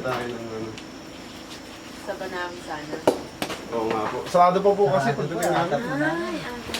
Ano tayo ng ano? Sa Banami sana. Oo nga po. Sarado pa po kasi pagdating namin. Ay, aga.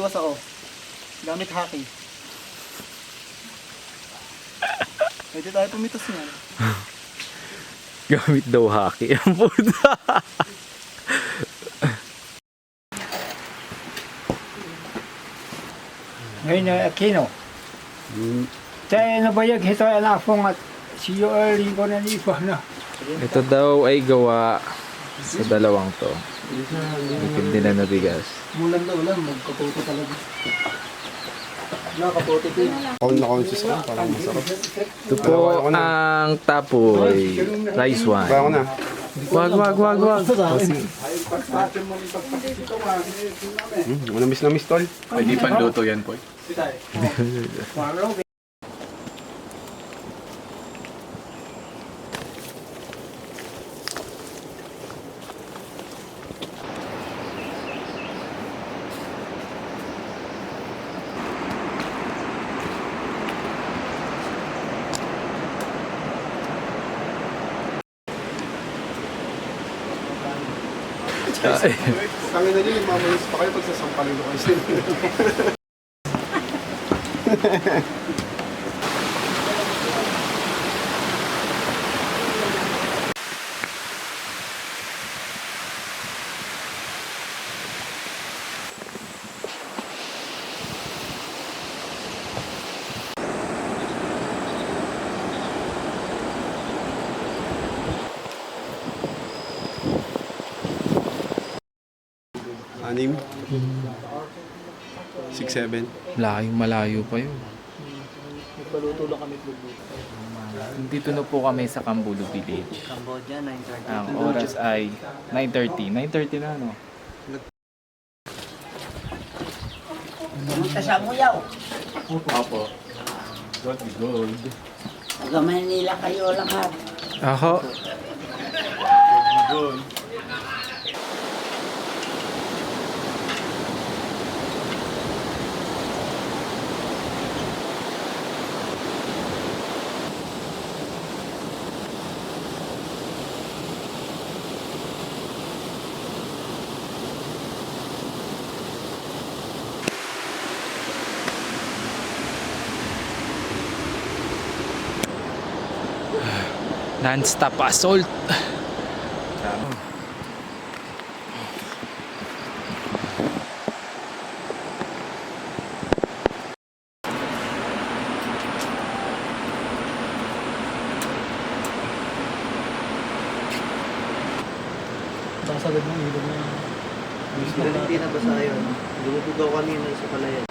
Iwas ako. Gamit haki. Pwede tayo pumitos niyan. Gamit daw haki. Ang puta. Ngayon na Aquino. Tayo na bayag ito ay nafong at si Joel ko na lipa na. Ito daw ay gawa sa dalawang to. Hindi na nabigas. Mulan daw lang, magkaputo talaga. Nakaputi ko yun. Na conscious ako, parang masarap. Ito po ang tapoy. Rice Kaya ko wine. na. Wag, wag, wag, wag. Hmm, manamis na miss tol. Pwede panluto yan po. Kami na din, mamalis pa kayo pag sasampalin ko kayo sila. Anim. Six, seven. Malayo, malayo pa yun. Nagpaluto lang kami lugluto. Dito na po kami sa Cambulo Village. Cambodia, 9.30. Ang oras ay 9.30. 9.30 na, no? Pumunta sa Muyaw. Opo. Gold, gold. Taga Manila kayo lahat. Ako. Non-stop assault. Baka sagad ng ilog na Pero hindi na basa yun. Lumubog ako kanina sa palayan.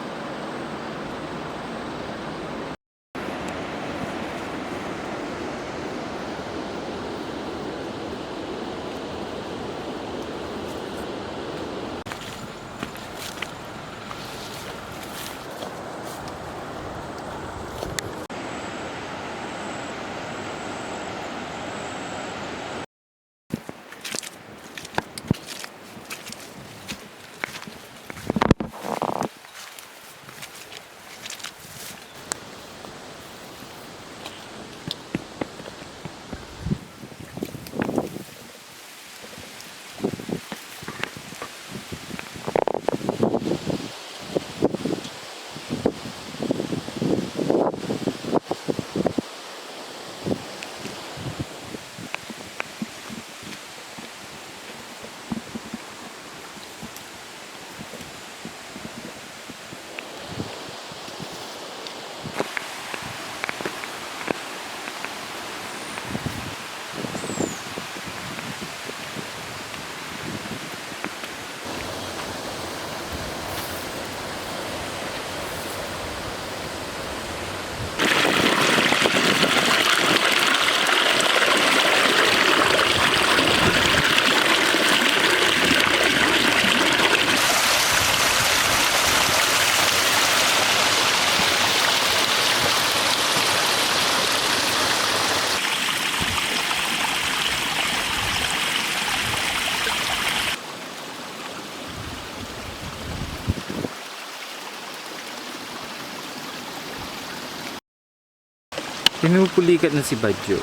Pinupulikat na si Badjo.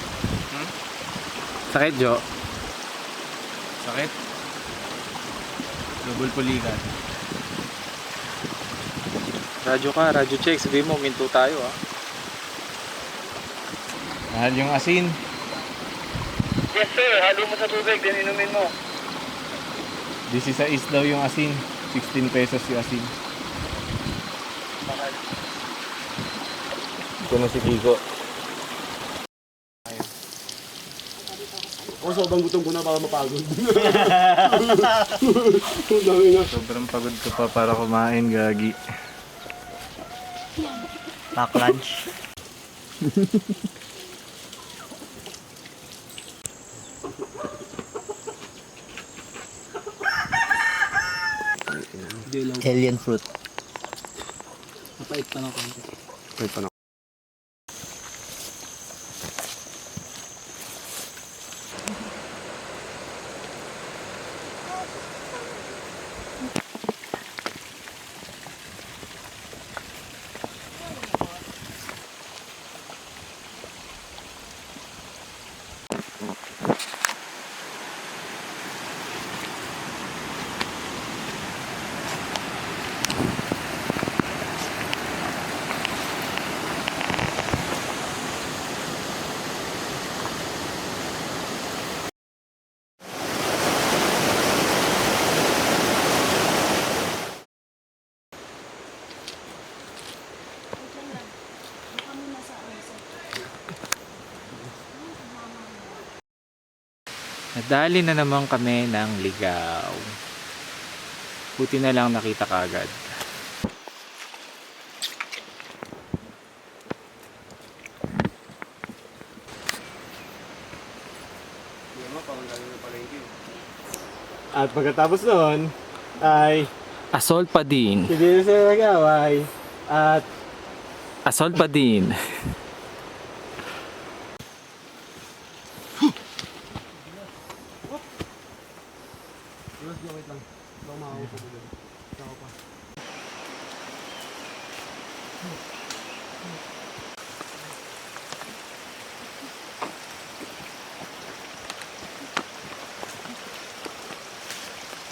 Sakit, Jo? Sakit. Double pulikan. Radyo ka, radyo check. Sabihin mo, minto tayo ah. Mahal yung asin. Yes sir, halo mo sa tubig, din inumin mo. 16 daw yung asin. 16 pesos yung asin. Ito na si Kiko. Ako sobrang gutom ko na para mapagod. Dami nga. Sobrang pagod ko pa para kumain, gagi. Pack lunch. Alien fruit. Mapait pa ng konti. Wait pa na. Nadali na naman kami ng ligaw. Buti na lang nakita kagad. At pagkatapos noon, ay Asol pa din. hindi na sila nag-away. At Asol pa din.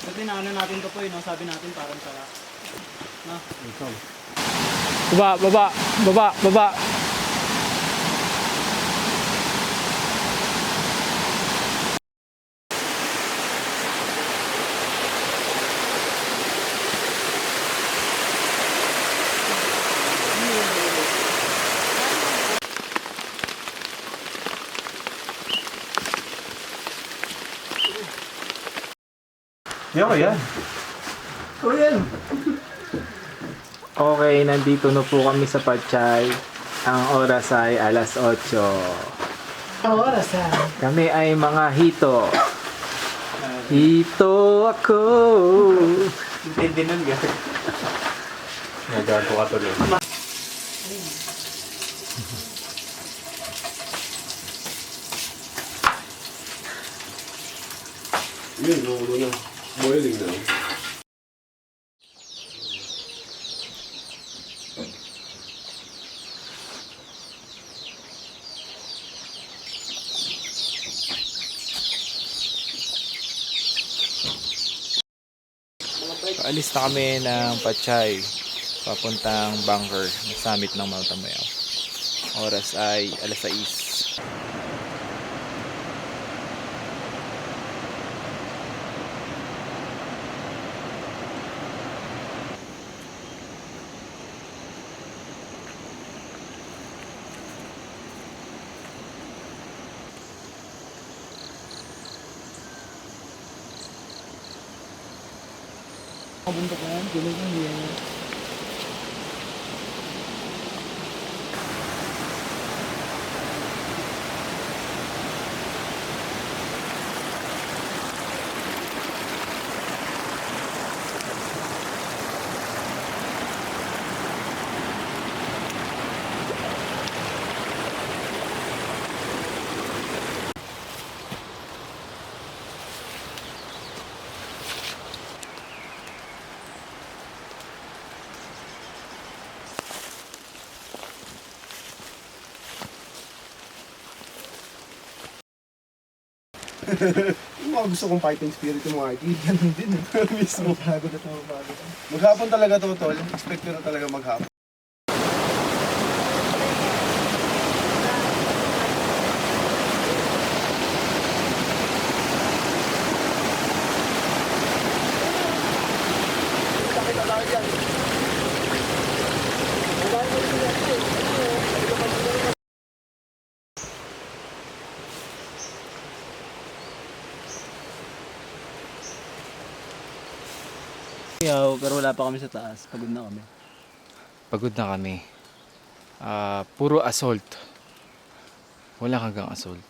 Sabi na ano natin to po yun, no? sabi natin parang sala. No? Baba, baba, baba, baba. Yo, yan. Okay, nandito na po kami sa Pachay. Ang oras ay alas 8. Ang oras Kami ay mga hito. Hito ako. Intindi nun, gano'n. Nagago ka tuloy. Yun, nakulo na. Boiling na. Alis na kami ng Pachay. Papuntang bunker na summit ng Mount Amayaw. Oras ay alas 6. 我们这 bentuk? Yung mga gusto kong fighting spirit yung mga idol, ganun din. eh. Mismo. Pagod at mapagod. Maghapon talaga to, tol. Expect ko na talaga maghapon. Yaw, pero wala pa kami sa taas. Pagod na kami. Pagod na kami. Ah, puro assault. Wala hanggang assault.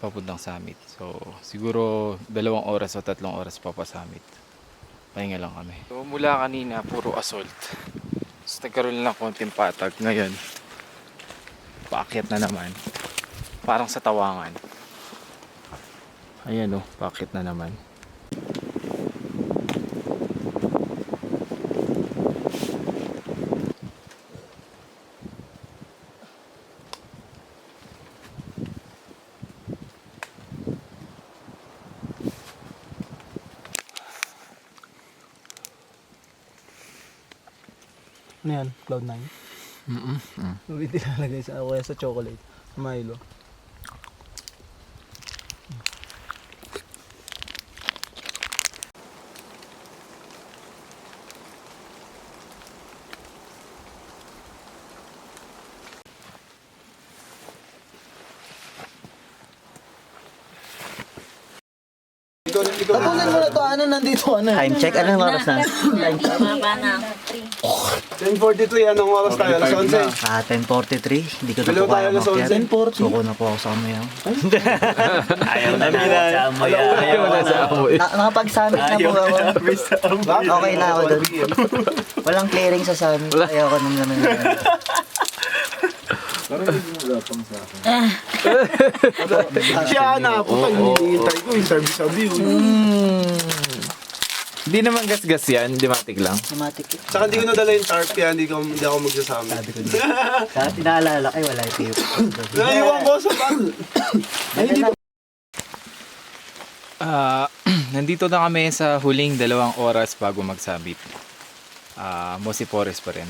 Papuntang summit. So, siguro dalawang oras o tatlong oras pa pa summit. Pahinga lang kami. So, mula kanina, puro assault. Tapos nagkaroon lang ng konting patag. Ngayon, paakyat na naman. Parang sa tawangan. Ayan o, paakyat na naman. Ano yan? Cloud9? Mm-mm. Hindi nilalagay sa, kaya sa chocolate. Milo. Tapusin mo na to, ano nandito, ano? Time check, anong oras na? 10.43, anong oras tayo? Alas 11. Ah, 10.43. Hindi ko na po kaya alas makyat. 11. Suko na po ako sa amoy. Ayaw na na sa amoy. Ayaw na sa amoy. Na, nakapag-summit na po ako. Okay na ako doon. Walang clearing sa summit. Ayaw ko nang naman. Siya na, puta, hinihintay ko yung service sa view. Hindi naman gas-gas yan. Dimatic lang. Automatic. Saka hindi ko nadala yung tarp, kaya hindi, ko, hindi ako magsasama. Kaya pinaalala kayo, wala yung tiyo. Naiwan ko sa bag. Ay, hindi pa. Ah, nandito na kami sa huling dalawang oras bago magsabit. Ah, Mosi Forest pa rin.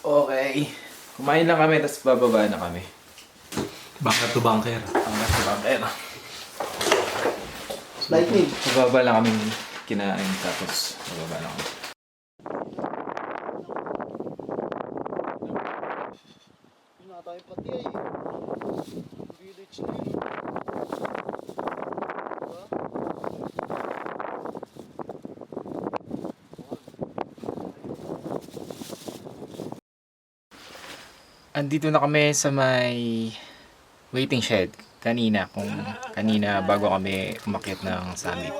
Okay. Kumain lang kami, tapos bababa na kami. Bunker to bunker. Ang gas na bangkera. Lightning. Bababa lang kami kinain, tapos bababa lang kami. Tayo pati ay. Village na yun. Andito na kami sa may waiting shed kanina kung kanina bago kami umakyat ng summit.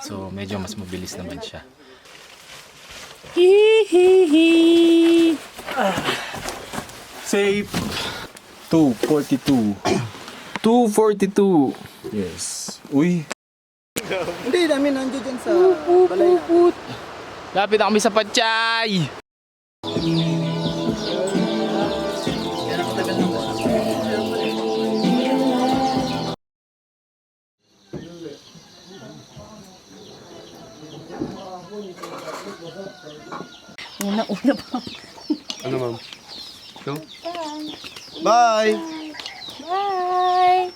So medyo mas mabilis naman siya. Safe. 242. 242. Yes. Uy. Hindi, namin nandiyo dyan sa balay na. Lapit na kami sa Pachay. Una-una pa. Ano ma'am? Go? Bye! Bye!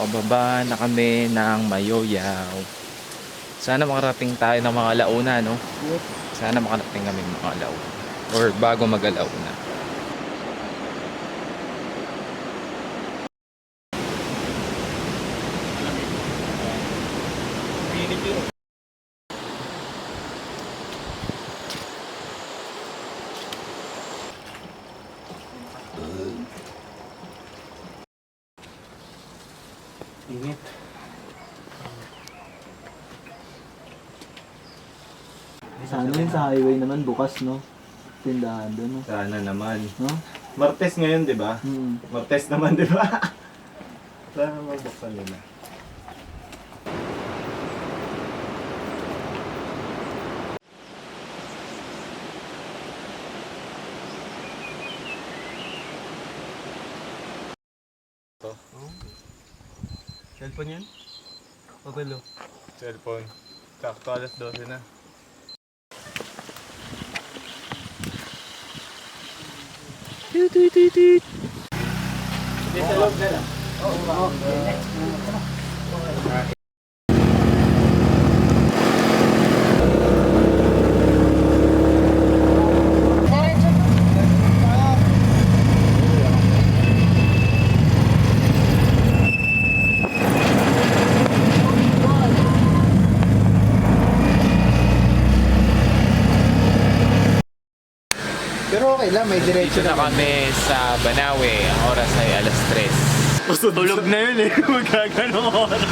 Pababa na kami ng Mayoyaw. Sana makarating tayo ng mga launa, no? Sana makarating kami ng mga launa. Or bago mag-alauna. Init. Sana yun sa highway naman bukas, no? Tindahan doon, no? Sana naman. No? Martes ngayon, di ba? Hmm. Martes naman, di ba? Sana magbuksan nila. Cellphone yan? Papelo. Cellphone. Sakto alas 12 na. Pero okay lang, may diretso Dito na kami sa Banawe. Ang oras ay alas 3. Tulog na yun eh. Magkagano oras.